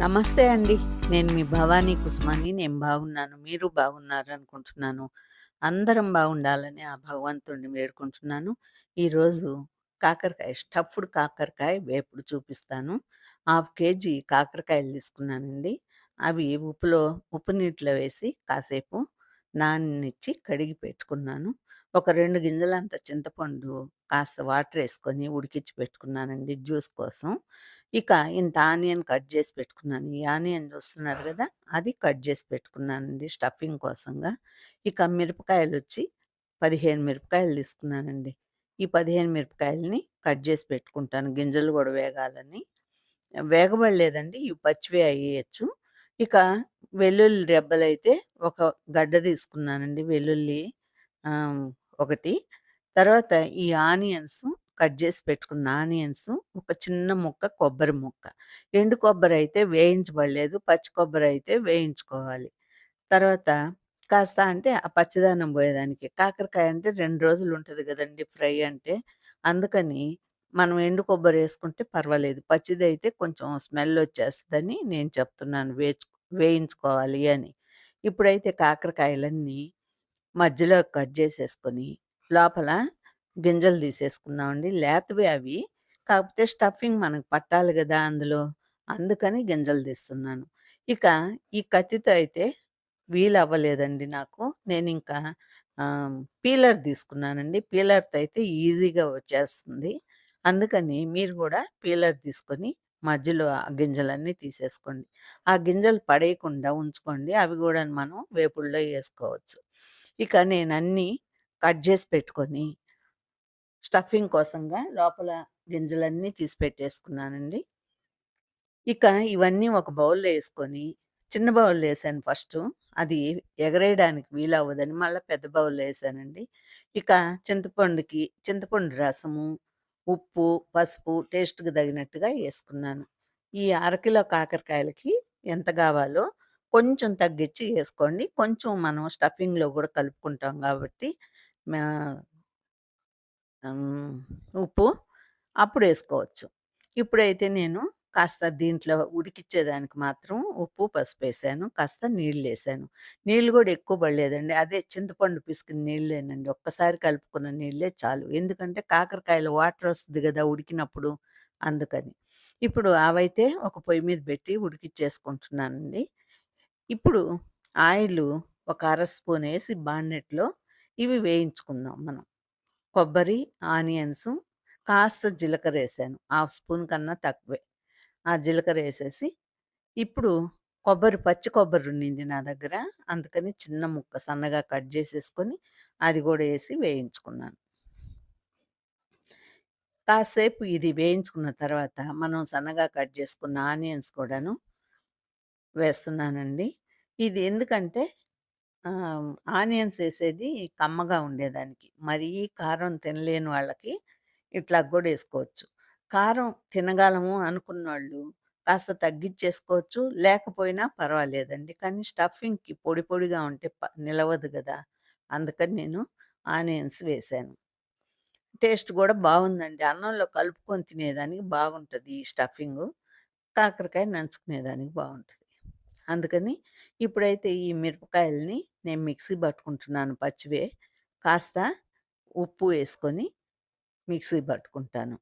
నమస్తే అండి. నేను మీ భవానీ కుస్మాని. నేను బాగున్నాను. మీరు బాగున్నారనుకుంటున్నాను. అందరం బాగుండాలని ఆ భగవంతుడిని వేడుకుంటున్నాను. ఈరోజు కాకరకాయ స్టఫ్డ్ కాకరకాయ వేపుడు చూపిస్తాను. హాఫ్ కేజీ కాకరకాయలు తీసుకున్నానండి. అవి ఉప్పులో ఉప్పు నీటిలో వేసి కాసేపు నాననిచ్చి కడిగి పెట్టుకున్నాను. ఒక రెండు గింజలంత చింతపండు కాస్త వాటర్ వేసుకొని ఉడికించి పెట్టుకున్నానండి జ్యూస్ కోసం. ఇక ఇంత ఆనియన్ కట్ చేసి పెట్టుకున్నాను. ఈ ఆనియన్ చూస్తున్నారు కదా అది కట్ చేసి పెట్టుకున్నానండి స్టఫింగ్ కోసంగా. ఇక మిరపకాయలు వచ్చి పదిహేను మిరపకాయలు తీసుకున్నానండి. ఈ 15 మిరపకాయలని కట్ చేసి పెట్టుకుంటాను గింజలు కూడా వేగాలని. వేగబడలేదండి. ఇవి పచ్చివే అయ్యేయొచ్చు. ఇక వెల్లుల్లి రెబ్బలైతే ఒక గడ్డ తీసుకున్నానండి వెల్లుల్లి ఒకటి. తర్వాత ఈ ఆనియన్స్ కట్ చేసి పెట్టుకున్న ఆనియన్స్, ఒక చిన్న ముక్క కొబ్బరి ముక్క. ఎండు కొబ్బరి అయితే వేయించబడలేదు. పచ్చి కొబ్బరి అయితే వేయించుకోవాలి. తర్వాత కాస్త అంటే ఆ పచ్చిదానం పోయేదానికి. కాకరకాయ అంటే రెండు రోజులు ఉంటుంది కదండి ఫ్రై అంటే. అందుకని మనం ఎండు కొబ్బరి వేసుకుంటే పర్వాలేదు. పచ్చిదైతే కొంచెం స్మెల్ వచ్చేస్తుందని నేను చెప్తున్నాను వేచు వేయించుకోవాలి అని. ఇప్పుడైతే కాకరకాయలన్నీ మధ్యలో కట్ చేసేసుకొని, లోపల గింజలు తీసేసుకుందామండి. లేతవే అవి. కాకపోతే స్టఫింగ్ మనకు పట్టాలి కదా అందులో. అందుకని గింజలు తీస్తున్నాను. ఇక ఈ కత్తితో అయితే వీలవ్వలేదండి నాకు. నేను ఇంకా పీలర్ తీసుకున్నానండి. పీలర్‌తో అయితే ఈజీగా వచ్చేస్తుంది. అందుకని మీరు కూడా పీలర్ తీసుకొని మధ్యలో ఆ గింజలన్నీ తీసేసుకోండి. ఆ గింజలు పడేయకుండా ఉంచుకోండి. అవి కూడా మనం వేపుడులో వేసుకోవచ్చు ఇక నేను అన్నీ కట్ చేసి పెట్టుకొని స్టఫింగ్ కోసంగా లోపల గింజలన్నీ తీసి పెట్టేసుకున్నానండి. ఇక ఇవన్నీ ఒక బౌల్‌లో వేసుకొని చిన్న బౌల్‌లో వేసాను ఫస్ట్. అది ఎగరేయడానికి వీలవ్వదని మళ్ళా పెద్ద బౌల్‌లో వేసానండి. ఇక చింతపండుకి చింతపండు రసము, ఉప్పు, పసుపు టేస్ట్‌కి తగినట్టుగా వేసుకున్నాను. ఈ అరకిలో కాకరకాయలకి ఎంత కావాలో కొంచెం తగ్గించి వేసుకోండి. కొంచెం మనం స్టఫింగ్‌లో కూడా కలుపుకుంటాం కాబట్టి మా అప్పుడు వేసుకోవచ్చు ఇప్పుడైతే నేను కాస్త దీంట్లో ఉడికిచ్చేదానికి మాత్రం ఉప్పు, పసుపేసాను. కాస్త నీళ్ళేసాను. నీళ్ళు కూడా ఎక్కువ పడలేదండి. అదే చింతపండు పిసికిన నీళ్ళేనండి. ఒక్కసారి కలుపుకున్న నీళ్ళే చాలు. ఎందుకంటే కాకరకాయలు వాటర్ వస్తుంది కదా ఉడికినప్పుడు అందుకని. ఇప్పుడు అవైతే ఒక పొయ్యి మీద పెట్టి ఉడికిచ్చేసుకుంటున్నానండి. ఇప్పుడు ఆయిల్ ఒక అర స్పూనేసి బాండెట్‌లో ఇవి వేయించుకుందాం మనం. కొబ్బరి, ఆనియన్స్ కాస్త జీలకర్ర వేసాను హాఫ్ స్పూన్ కన్నా తక్కువే. ఆ జీలకర్రేసేసి, ఇప్పుడు కొబ్బరి పచ్చి కొబ్బరుండింది నా దగ్గర. అందుకని చిన్న ముక్క సన్నగా కట్ చేసేసుకొని అది కూడా వేసి వేయించుకున్నాను. కాసేపు ఇది వేయించుకున్న తర్వాత, మనం సన్నగా కట్ చేసుకున్న ఆనియన్స్ కూడాను వేస్తున్నానండి. ఇది ఎందుకంటే ఆనియన్స్ ఏసేది కమ్మగా ఉండేదానికి. మరీ కారం తినలేని వాళ్ళకి ఇట్లా గూడా ఏసుకోవచ్చు. కారం తినగలము అనుకున్నోళ్ళు కాస్త తగ్గిచ్చేసుకోవచ్చు. లేకపోయినా పర్వాలేదండి. కానీ స్టఫింగ్‌కి పొడి పొడిగా ఉంటే ప నిలవదు గదా! అందుకని నేను ఆనియన్స్ వేశాను. టేస్ట్ గూడా బావుందండి. అన్నంలో కలుపుకొని తినేదానికి బాగుంటది ఈ స్టఫింగు. కాకరకాయ నంచుకునేదానికి బావుంటది. అందుకని ఇప్పుడైతే ఈ మిరపకాయలని నేను మిక్సీ పట్టుకుంటున్నాను పచ్చివే. కాస్త ఉప్పు వేసుకొని మిక్సీ పట్టుకుంటాను.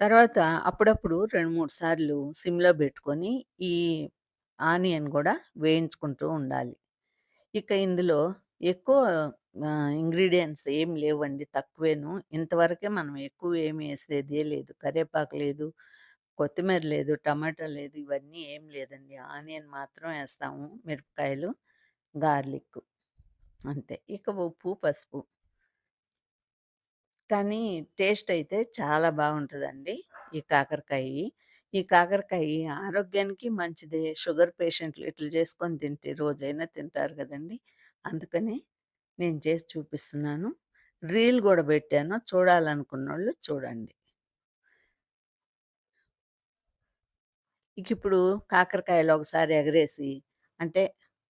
తర్వాత అప్పుడప్పుడు 2, 3 సార్లు సిమ్‌లో పెట్టుకొని ఈ ఆనియన్ కూడా వేయించుకుంటూ ఉండాలి. ఇక ఇందులో ఎక్కువ ఇంగ్రీడియంట్స్ ఏం లేవండి. తక్కువేను. ఇంతవరకే మనం ఎక్కువ ఏమి వేసేదే లేదు. కరివేపాకు లేదు, కొత్తిమీర లేదు, టమాటా లేదు. ఇవన్నీ ఏం లేదండి. ఆనియన్ మాత్రం వేస్తాము మిరపకాయలు, గార్లిక్ అంతే. ఇక ఉప్పు, పసుపు. కానీ టేస్ట్ అయితే చాలా బాగుంటుందండి ఈ కాకరకాయ ఈ కాకరకాయి ఆరోగ్యానికి మంచిదే. షుగర్ పేషెంట్లు ఇట్లా చేసుకొని తింటే రోజైనా తింటారు కదండి అందుకని నేను చేసి చూపిస్తున్నాను. రీల్ పెట్టాను చూడాలనుకున్న వాళ్ళు చూడండి. ఇకిప్పుడు కాకరకాయలు ఒకసారి ఎగరేసి అంటే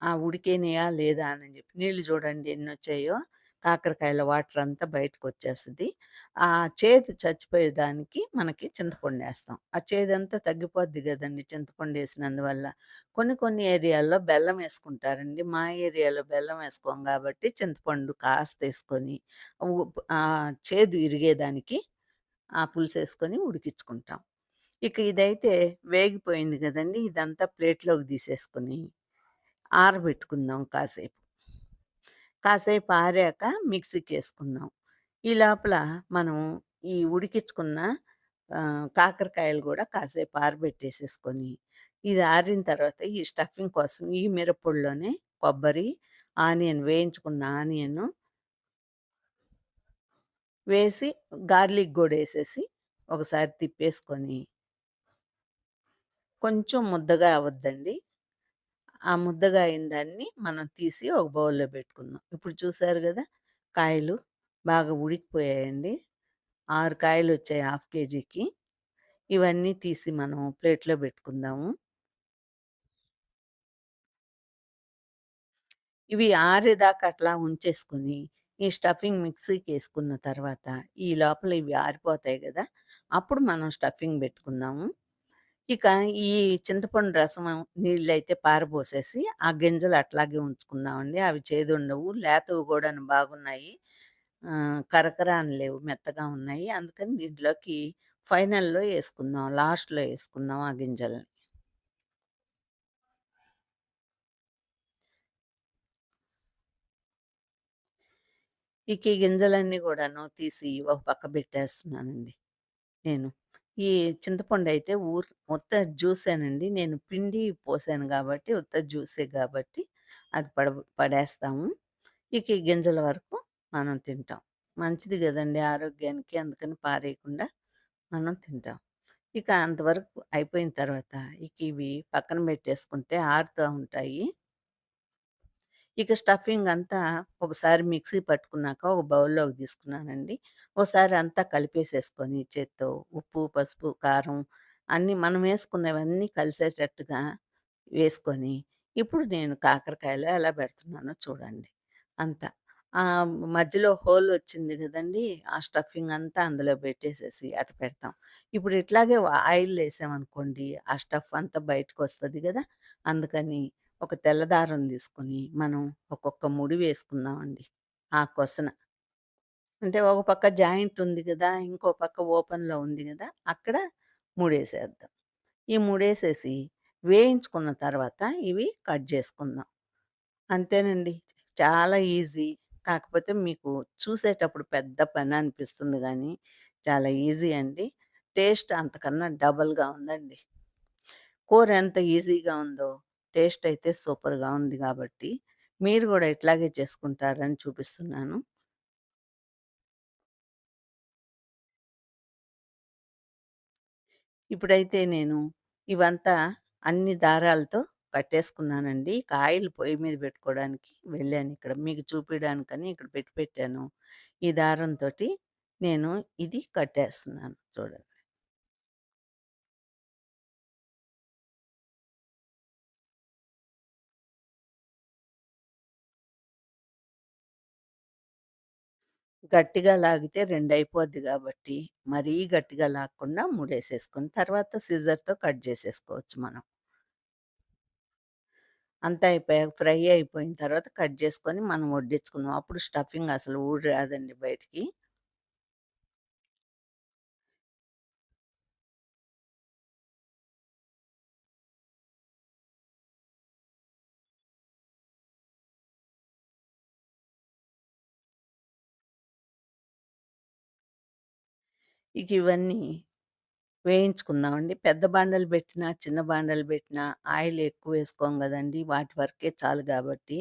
ఆ ఉడికేనియా లేదా అని చెప్పి నీళ్ళు చూడండి ఎన్నొచ్చాయో. కాకరకాయల వాటర్ అంతా బయటకొచ్చేస్తది. ఆ చేదు చచ్చిపోయడానికి మనకి చింతపండు వేస్తాం ఆ చేదంతా తగ్గిపోద్ది చింతపండు వేసినందువల్ల కొన్ని కొన్ని ఏరియాల్లో బెల్లం వేసుకుంటారండి మా ఏరియాలో బెల్లం వేసుకోం కాబట్టి చింతపండు కాస్త వేసుకొని చేదు ఇరిగేదానికి ఆ పులుసు వేసుకొని ఉడికించుకుంటాం. ఇక ఇదైతే వేగిపోయింది కదండి ఇదంతా ప్లేట్‌లోకి తీసేసుకొని ఆరబెట్టుకుందాం కాసేపు. కాసేపు ఆరాక మిక్సీకి వేసుకుందాం ఈ లోపల మనం ఈ ఉడికించుకున్న కాకరకాయలు కూడా కాసేపు ఆరబెట్టేసేసుకొని, ఇది ఆరిన తర్వాత ఈ స్టఫింగ్ కోసం ఈ మిరప్పొడిలోనే కొబ్బరి, ఆనియన్ వేయించుకున్న ఆనియన్ వేసి గార్లిక్ కూడా వేసేసి ఒకసారి తిప్పేసుకొని కొంచెం ముద్దగా అవ్వద్దండి. ఆ ముద్దగా అయిన దాన్ని మనం తీసి ఒక బౌల్‌లో పెట్టుకుందాం. ఇప్పుడు చూసారు కదా కాయలు బాగా ఉడికిపోయాయండి. 6 కాయలొచ్చాయి హాఫ్ కేజీకి. ఇవన్నీ తీసి మనం ప్లేట్‌లో పెట్టుకుందాము. ఇవి ఆరేదాకా అట్లా ఉంచేసుకొని, ఈ స్టఫింగ్ మిక్సీకి వేసుకున్న తర్వాత, ఈ లోపల ఇవి ఆరిపోతాయి కదా అప్పుడు మనం స్టఫింగ్ పెట్టుకుందాము ఇక ఈ చింతపండు రసం నీళ్ళైతే పారబోసేసి, ఆ గింజలు అట్లాగే ఉంచుకుందామండి. అవి చేదు ఉండవు లేతవి కూడా బాగున్నాయి. ఆహ్, కరకర అని లేవు. మెత్తగా ఉన్నాయి. అందుకని దీంట్లోకి ఫైనల్‌లో వేసుకుందాం లాస్ట్‌లో వేసుకుందాం ఆ గింజల్ని. ఇక ఈ గింజలన్నీ కూడాను తీసి ఒక పక్క పెట్టేస్తున్నానండి నేను. ఈ చింతపండు అయితే ఊర్ ఉత్త జ్యూసేనండి. నేను పిండి పోసాను కాబట్టి ఉత్త జ్యూసే కాబట్టి అది పడ పడేస్తాము. ఇక ఈ గింజల వరకు మనం తింటాం. మంచిది కదండి ఆరోగ్యానికి. అందుకని పారేయకుండా మనం తింటాం. ఇక అంతవరకు అయిపోయిన తర్వాత ఇక ఇవి పక్కన పెట్టేసుకుంటే ఆరుతూ ఉంటాయి. ఇక స్టఫింగ్ అంతా ఒకసారి మిక్సీ పట్టుకున్నాక ఒక బౌల్‌లోకి తీసుకున్నానండి. ఒకసారి అంతా కలిపేసేసుకొని చేత్తో ఉప్పు, పసుపు, కారం అన్నీ మనం వేసుకున్నవన్నీ కలిసేటట్టుగా వేసుకొని, ఇప్పుడు నేను కాకరకాయలో ఎలా పెడుతున్నానో చూడండి. అంతా. ఆ మధ్యలో హోల్ వచ్చింది కదండి ఆ స్టఫింగ్ అంతా అందులో పెట్టేసేసి అటు పెడతాం. ఇప్పుడు ఇట్లాగే ఆయిల్ వేసామనుకోండి ఆ స్టఫ్ అంతా బయటకొస్తుంది కదా అందుకని ఒక తెల్ల దారం తీసుకొని, మనం ఒక్కొక్క ముడి వేసుకుందామండి. ఆ కొసన. అంటే ఒక పక్క జాయింట్ ఉంది కదా ఇంకో పక్క ఓపెన్‌లో ఉంది కదా అక్కడ ముడేసేద్దాం. ఈ ముడేసేసి వేయించుకున్న తర్వాత ఇవి కట్ చేసుకుందాం అంతేనండి. చాలా ఈజీ. కాకపోతే మీకు చూసేటప్పుడు పెద్ద పని అనిపిస్తుంది కానీ చాలా ఈజీ అండి. టేస్ట్ అంతకన్నా డబల్‌గా ఉందండి. కూర ఎంత ఈజీగా ఉందో, టేస్ట్ అయితే సూపర్‌గా ఉంది కాబట్టి మీరు కూడా ఇట్లాగే చేసుకుంటారని చూపిస్తున్నాను. ఇప్పుడైతే నేను ఇవంతా అన్ని దారాలతో కట్టేసుకున్నానండి. ఇక ఆయిల్ పొయ్యి మీద పెట్టుకోవడానికి వెళ్ళాను ఇక్కడ మీకు చూపించడానికని ఇక్కడ పెట్టి పెట్టాను. ఈ దారంతో నేను ఇది కట్టేస్తున్నాను చూడండి. గట్టిగా లాగితే రెండయిపోద్ది కాబట్టి మరీ గట్టిగా లాగకుండా మూడేసేసుకొని, తర్వాత సిజర్‌తో కట్ చేసేసుకోవచ్చు మనం. అంతా అయిపోయాక ఫ్రై అయిపోయిన తర్వాత కట్ చేసుకొని మనం వడ్డించుకుందాం. అప్పుడు స్టఫింగ్ అసలు ఊడి రాదండి బయటికి. ఇక ఇవన్నీ వేయించుకుందామండి. పెద్ద బాండలు పెట్టినా చిన్న బాండలు పెట్టినా ఆయిల్ ఎక్కువ వేసుకోం కదండి వాటి వరకే చాలు కాబట్టి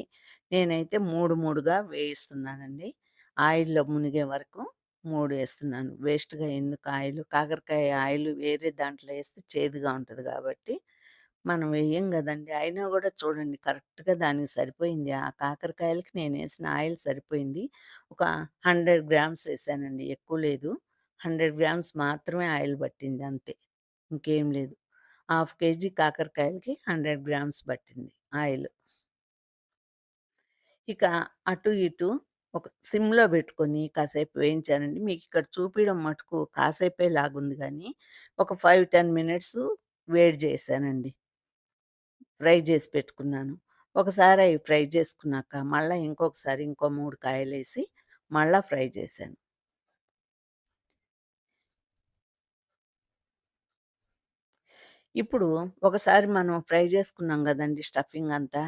నేనైతే 3, 3గా వేయిస్తున్నానండి. ఆయిల్‌లో మునిగే వరకు మూడు వేస్తున్నాను వేస్ట్‌గా ఎందుకు ఆయిల్ కాకరకాయ ఆయిల్ వేరే దాంట్లో వేస్తే చేదుగా ఉంటుంది కాబట్టి మనం వేయం కదండి అయినా కూడా చూడండి కరెక్ట్‌గా దానికి సరిపోయింది. ఆ కాకరకాయలకి నేను వేసిన ఆయిల్ సరిపోయింది. ఒక 100 గ్రామ్స్ వేసానండి ఎక్కువ లేదు. 100 గ్రామ్స్ మాత్రమే ఆయిల్ పట్టింది అంతే. ఇంకేం లేదు. హాఫ్ కేజీ కాకరకాయలకి 100 గ్రామ్స్ పట్టింది ఆయిల్. ఇక అటు ఇటు ఒక సిమ్‌లో పెట్టుకొని కాసేపు వేయించానండి. మీకు ఇక్కడ చూపించడం మటుకు కాసేపే లాగుంది కానీ ఒక 5, 10 మినిట్స్ వేడి చేశానండి. ఫ్రై చేసి పెట్టుకున్నాను. ఒకసారి అవి ఫ్రై చేసుకున్నాక, మళ్ళీ ఇంకొకసారి ఇంకో 3 కాయలేసి, మళ్ళీ ఫ్రై చేశాను. ఇప్పుడు ఒకసారి మనం ఫ్రై చేసుకున్నాం కదండి స్టఫింగ్ అంతా.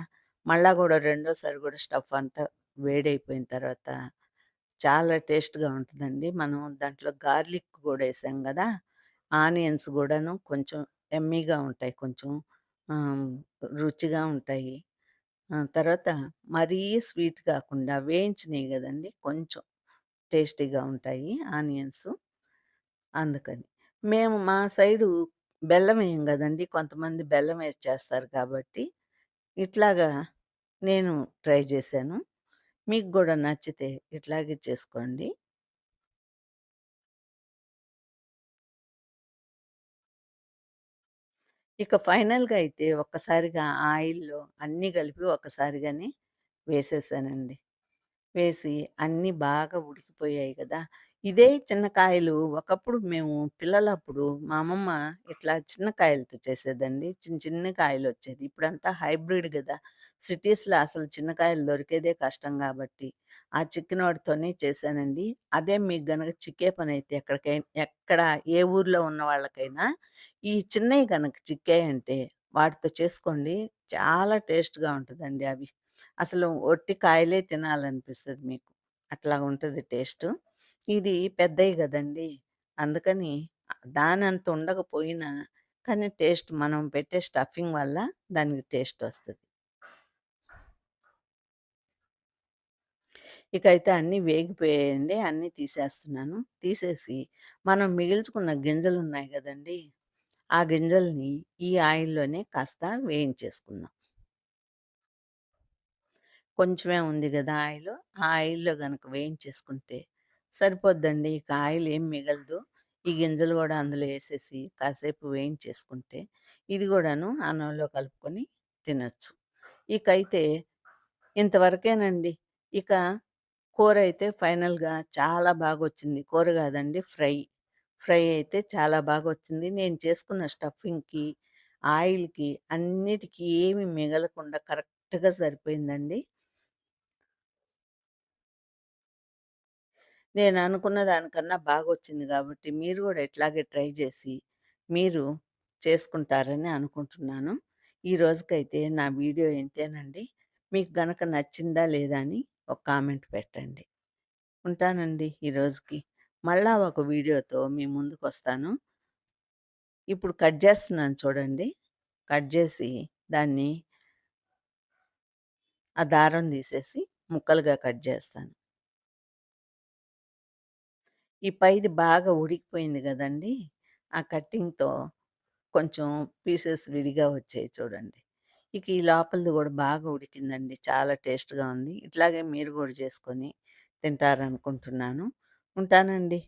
మళ్ళా కూడా రెండోసారి కూడా స్టఫ్ అంతా వేడైపోయిన తర్వాత చాలా టేస్ట్‌గా ఉంటుందండి మనం దాంట్లో గార్లిక్ కూడా వేసాం కదా ఆనియన్స్ కూడాను కొంచెం ఎమ్మీగా ఉంటాయి. కొంచెం రుచిగా ఉంటాయి. తర్వాత మరీ స్వీట్ కాకుండా వేయించినవి కదండి కొంచెం టేస్టీగా ఉంటాయి ఆనియన్స్. అందుకని. మేము మా సైడు బెల్లం ఏం కదండి కొంతమంది బెల్లం ఏసి చేస్తారు కాబట్టి, ఇట్లాగా నేను ట్రై చేశాను. మీకు కూడా నచ్చితే ఇట్లాగే చేసుకోండి. ఇక ఫైనల్‌గా అయితే ఒక్కసారిగా ఆయిల్‌లో అన్నీ కలిపి ఒక్కసారిగానే వేసేసానండి. వేసి అన్నీ బాగా ఉడికిపోయాయి కదా ఇదే చిన్న కాయలు ఒకప్పుడు మేము పిల్లలప్పుడు మా అమ్మమ్మ ఇట్లా చిన్న కాయలతో చేసేదండి. చిన్న చిన్న కాయలు వచ్చేది ఇప్పుడంతా హైబ్రిడ్ కదా సిటీస్‌లో అసలు చిన్న కాయలు దొరికేదే కష్టం కాబట్టి ఆ చిక్కినోటితోనే చేశానండి. అదే మీకు గనక చిక్కే పని అయితే ఎక్కడికైనా ఎక్కడ ఏ ఊర్లో ఉన్న వాళ్ళకైనా ఈ చిన్నవి గనక చిక్కాయంటే వాటితో చేసుకోండి. చాలా టేస్ట్‌గా ఉంటదండి అవి. అసలు ఒట్టి కాయలే తినాలనిపిస్తుంది మీకు. అట్లా ఉంటుంది టేస్టు. ఇది పెద్దయి కదండి అందుకని దానంత ఉండకపోయినా కానీ టేస్ట్ మనం పెట్టే స్టఫింగ్ వల్ల దానికి టేస్ట్ వస్తుంది ఇక అయితే అన్నీ వేగిపోయాయండి. అన్నీ తీసేస్తున్నాను. తీసేసి మనం మిగిల్చుకున్న గింజలున్నాయి కదండి ఆ గింజల్ని ఈ ఆయిల్‌లోనే కాస్త వేయించేసుకుందాం. కొంచెమే ఉంది కదా ఆయిల్ ఆ ఆయిల్‌లో కనుక వేయించేసుకుంటే సరిపోద్దండి. ఇక ఆయిల్ ఏం మిగలదు. ఈ గింజలు గూడా అందులో ఏసేసి కాసేపు వేయించేసుకుంటే, ఇది గూడాను అన్నంలో కలుపుకొని తినొచ్చు. ఇకైతే ఇంతవరకేనండి. ఇక కూరైతే ఫైనల్‌గా చాలా బాగొచ్చింది. కూర గాదండి ఫ్రై. ఫ్రై అయితే చాలా బాగొచ్చింది. నేను చేసుకున్న స్టఫింగ్‌కి, ఆయిల్‌కి అన్నిటికి ఏమి మిగలకుండా కరెక్ట్‌గా సరిపోయిందండి. నేను అనుకున్న దానికన్నా బాగా వచ్చింది కాబట్టి మీరు కూడా ఇట్లాగే ట్రై చేసి మీరు చేసుకుంటారని అనుకుంటున్నాను. ఈ రోజుకైతే నా వీడియో ఇంతేనండి. మీకు గనక నచ్చిందా లేదా అని ఒక కామెంట్ పెట్టండి. ఉంటానండి ఈ రోజుకి. మళ్ళా ఒక వీడియోతో మీ ముందుకొస్తాను. ఇప్పుడు కట్ చేస్తున్నాను చూడండి. కట్ చేసి దాన్ని ఆ దారం తీసేసి ముక్కలుగా కట్ చేస్తాను ఈ పైది బాగా ఉడికిపోయింది కదండీ ఆ కట్టింగ్‌తో కొంచెం పీసెస్ విడిగా వచ్చాయి చూడండి. ఇక ఈ లోపలిది గూడా బాగా ఉడికిందండి. చాలా టేస్ట్‌గా ఉంది. ఇట్లాగే మీరు గూడా చేసుకొని తింటారనుకుంటున్నాను. ఉంటానండి.